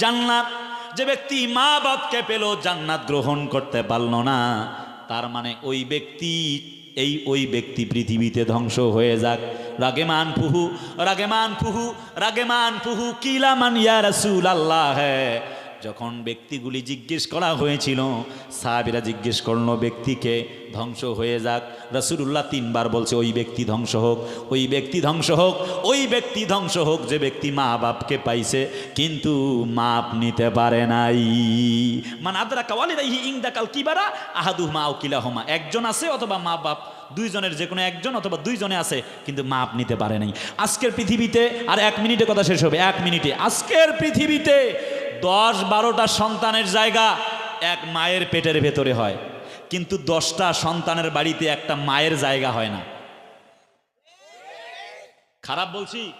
জান্নাত। যে ব্যক্তি মা বাপকে পেল, জান্নাত গ্রহণ করতে পারল না। তার মানে ওই ব্যক্তি, এই ওই ব্যক্তি পৃথিবীতে ধ্বংস হয়ে যাক। রাগেমান রাগেমান ফুহু রাগেমান ফুহু, কিলামান ইয়া রসুল আল্লাহ হ্যাঁ যখন ব্যক্তিগুলি জিজ্ঞেস করা হয়েছিল, সাহাবিরা জিজ্ঞেস করল ব্যক্তিকে ধ্বংস হয়ে যাক। রসুল্লাহ তিনবার বলছে, ওই ব্যক্তি ধ্বংস হোক, ওই ব্যক্তি ধ্বংস হোক, ওই ব্যক্তি ধ্বংস হোক, যে ব্যক্তি মা বাপকে পাইছে, কিন্তু মাপ নিতে পারে নাই। মানে আদরা কাওয়ালি রাহি ইংদাকাল কিবারা আহাদু মা ও কিলাহমা। একজন আছে অথবা মা বাপ, দুইজনের যে কোনো একজন অথবা দুইজনে আছে, কিন্তু মাপ নিতে পারে নাই। আজকের পৃথিবীতে, আর এক মিনিটে কথা শেষ হবে, এক মিনিটে, আজকের পৃথিবীতে দশ বারোটা সন্তানের জায়গা এক মায়ের পেটের ভেতরে হয়। কিন্তু দশটা সন্তানের বাড়িতে একটা মায়ের জায়গা হয় না। খারাপ বলছি?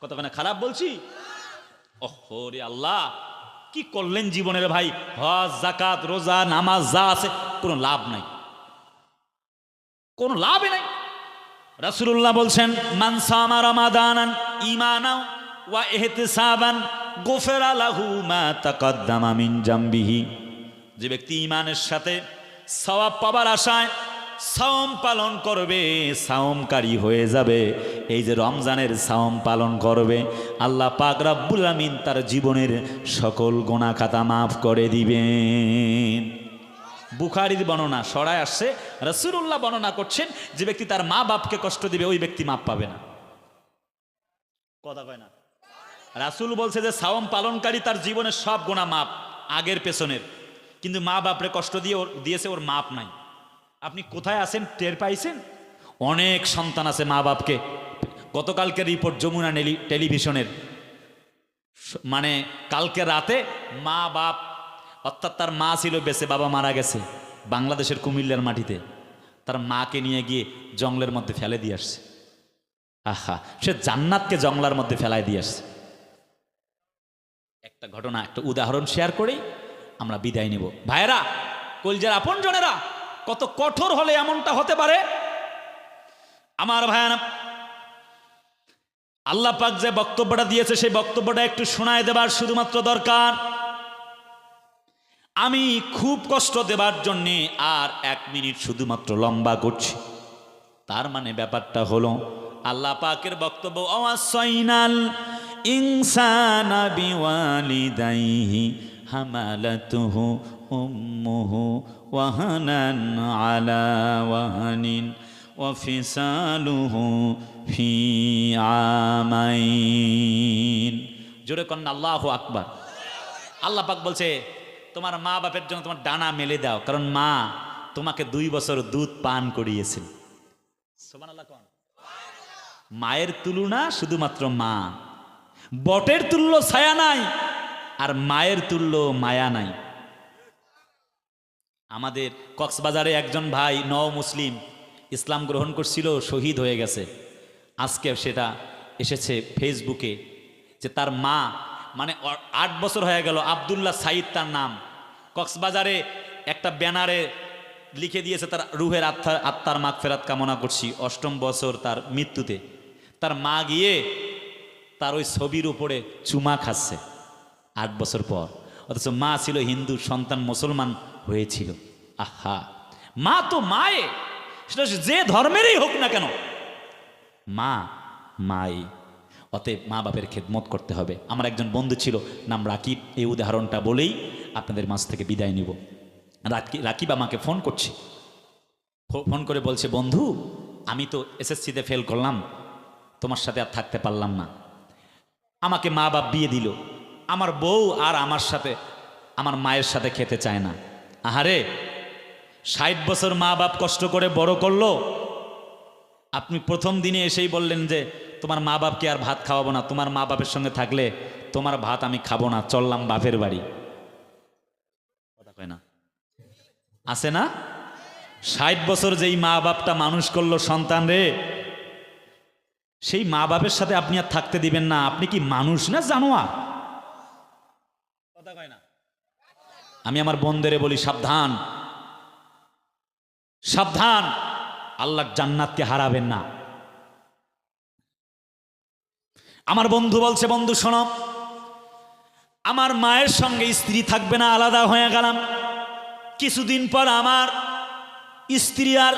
কতখানে খারাপ বলছি? ওহো রে আল্লাহ, কি করলেন জীবনের ভাই? হজ জাকাত রোজা, নামাজ যা আছে, কোনো লাভ নাই। কোনো লাভই নাই। রাসূলুল্লাহ বলছেন মানসামা রমাদানান ইমানাও ওয়া ইহতিসাবান যে ব্যক্তি ইমানের সাথে সওয়াব পাবার আশায় সাওম পালন করবে, সাওমকারী হয়ে যাবে। এই যে রমজানের সাওম পালন করবে, আল্লাহ পাক রাব্বুল আমিন তার জীবনের সকল গোনা খাতা মাফ করে দিবেন। বুখারির বর্ণনা সরায় আসছে রসুল্লাহ বর্ণনা করছেন, যে ব্যক্তি তার মা বাপকে কষ্ট দিবে, ওই ব্যক্তি মাপ পাবে না। কথা কয় না। রাসুল বলছে যে সাওম পালনকারী তার জীবনের সব গোনা মাপ, আগের পেছনের। কিন্তু মা বাপরে কষ্ট দিয়ে ওর দিয়েছে, ওর মাপ নাই। আপনি কোথায় আছেন? টের পাইছেন? অনেক সন্তান আছে মা বাপকে। গতকালকে রিপোর্ট যমুনা টেলিভিশনের। মানে কালকে রাতে মা বাপ, অর্থাৎ তার মা ছিল বেঁচে, বাবা মারা গেছে, বাংলাদেশের কুমিল্লার মাটিতে। তার মাকে নিয়ে গিয়ে জঙ্গলের মধ্যে ফেলে দিয়ে আসছে। আহা, সে জান্নাতকে জঙ্গলার মধ্যে ফেলায় দিয়ে আসছে। একটা ঘটনা, একটা উদাহরণ শেয়ার করেই আমরা বিদায় নিব। ভাইয়েরা, কলজার আপন জনেরা, কত কঠোর হলে এমনটা হতে পারে? আমার ভাইয়ানা, আল্লাহ পাক যে বক্তব্যটা দিয়েছে, সেই বক্তব্যটা একটু শোনায় দেবার শুধুমাত্র দরকার। আমি খুব কষ্ট দেবার জন্যে আর এক মিনিট শুধুমাত্র লম্বা করছি। তার মানে ব্যাপারটা হলো, আল্লাহ পাকের বক্তব্য অসাইনাল ইনসানা বিওয়ালিদাইহি হামালাতুহু উম্মুহু ওয়াহানান আলা ওয়াহানিন ওয়াফিসালুহু ফি আমাইন। জোরে কন্যা, আল্লাহু আকবার। আল্লাহ পাক বলছে, তোমার মা বাপের জন্য তোমার ডানা মেলে দাও, কারণ মা তোমাকে দুই বছর দুধ পান করিয়েছেন সুবহানাল্লাহ কোন? মায়ের তুলনা শুধুমাত্র মা। বটের তুল্য ছায়া নাই, আর মায়ের তুল্য মায়া নাই। আমাদের কক্সবাজারে একজন ভাই ন মুসলিম ইসলাম গ্রহণ করছিল, শহীদ হয়ে গেছে। আজকে সেটা এসেছে ফেসবুকে যে তার মা মানে আট বছর হয়ে গেল, আবদুল্লাহ সাইদ তার নাম। কক্সবাজারে একটা ব্যানারে লিখে দিয়েছে তার রুহের আত্মার আত্মার মাগ ফেরাত কামনা করছি, অষ্টম বছর তার মৃত্যুতে। তার মা গিয়ে তার ওই ছবির উপরে চুমা খাচ্ছে আট বছর পর। অথচ মা ছিল হিন্দু, সন্তান মুসলমান হয়েছিল। আহা! মা তো মায়ে। সেটা যে ধর্মেরই হোক না কেন, মা মাই। অতএব মা বাপের খেদমত করতে হবে। আমার একজন বন্ধু ছিল, নাম রাকিব। এই উদাহরণটা বলেই আপনাদের মাছ থেকে বিদায় নিব। রাকি রাকিব আমাকে ফোন করছে। ফোন করে বলছে, বন্ধু, আমি তো এসএসসিতে ফেল করলাম। তোমার সাথে আর থাকতে পারলাম না। আমাকে মা বাপ বিয়ে দিল। আমার বউ আর আমার সাথে, আমার মায়ের সাথে খেতে চায় না। আহারে, ষাট বছর মা বাপ কষ্ট করে বড় করল। আপনি প্রথম দিনে এসেই বললেন যে, তোমার মা বাপকে আর ভাত খাওয়াবো না, তোমার মা বাপের সঙ্গে থাকলে তোমার ভাত আমি খাব না, চললাম বাপের বাড়ি। কথা কয় না। আছে না? ষাট বছর যেই মা বাপটা মানুষ করল সন্তান রে সেই মা বাপের সাথে আপনি আর থাকতে দিবেন না। আপনি কি মানুষ না জানোয়ার? কথা কয় না। আমি আমার বন্ধেরে বলি, সাবধান। সাবধান। আল্লাহ জান্নাতকে হারাবেন না। আমার বন্ধু বলছে, বন্ধু, শোনো। আমার মায়ের সঙ্গে স্ত্রী থাকবে না, আলাদা হয়ে গেলাম। কিছুদিন পর আমার স্ত্রী আর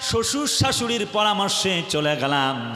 শ্বশুর শাশুড়ির পরামর্শে চলে গেলাম।